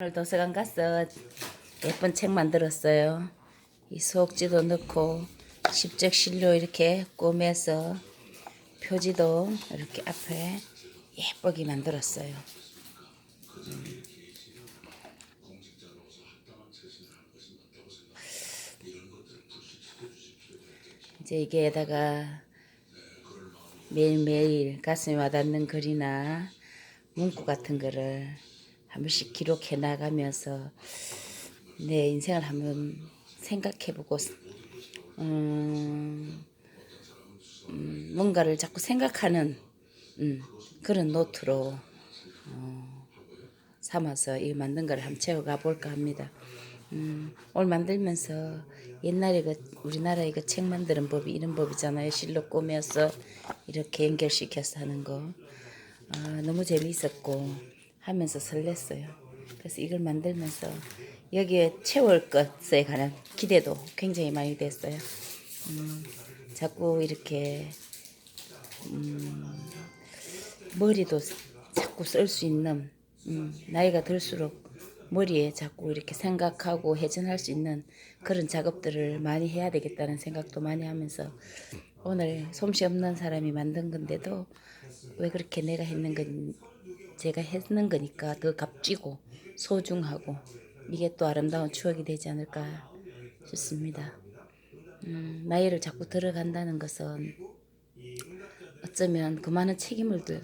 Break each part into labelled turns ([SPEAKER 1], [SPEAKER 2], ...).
[SPEAKER 1] 오늘 도서관 가서 예쁜 책 만들었어요. 이 수옥지도 넣고 십적실로 이렇게 꾸며서 표지도 이렇게 앞에 예쁘게 만들었어요. 음. 이제 이게다가 매일매일 가슴에 와닿는 글이나 문구 같은 거를 한 번씩 기록해 나가면서 내 인생을 한번 생각해보고 음, 음, 뭔가를 자꾸 생각하는 음, 그런 노트로 어, 삼아서 이 만든 걸 한번 채워가 볼까 합니다. 음, 오늘 만들면서 옛날에 그 우리나라 이거 책 만드는 법이 이런 법이잖아요. 실로 꾸며서 이렇게 연결시켜서 하는 거. 아, 너무 재미있었고 하면서 설렜어요. 그래서 이걸 만들면서 여기에 채울 것에 관한 기대도 굉장히 많이 됐어요. 음, 자꾸 이렇게 음, 머리도 자꾸 쓸 수 있는 음, 나이가 들수록 머리에 자꾸 이렇게 생각하고 회전할 수 있는 그런 작업들을 많이 해야 되겠다는 생각도 많이 하면서 오늘 솜씨 없는 사람이 만든 건데도 왜 그렇게 내가 했는 건 제가 했는 거니까 더 값지고 소중하고 이게 또 아름다운 추억이 되지 않을까 싶습니다. 음, 나이를 자꾸 들어간다는 것은 어쩌면 그 많은 책임을 들,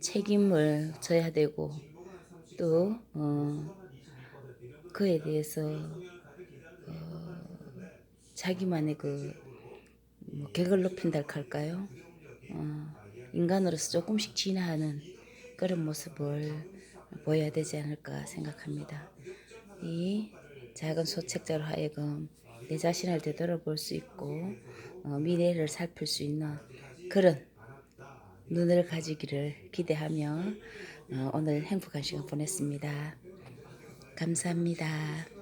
[SPEAKER 1] 책임을 져야 되고 또 어, 그에 대해서 어, 자기만의 그 뭐 객을 높인달까 할까요? 어, 인간으로서 조금씩 진화하는 그런 모습을 보여야 되지 않을까 생각합니다. 이 작은 소책자로 하여금 내 자신을 되돌아볼 수 있고 어, 미래를 살필 수 있는 그런 눈을 가지기를 기대하며 어, 오늘 행복한 시간 보냈습니다. 감사합니다.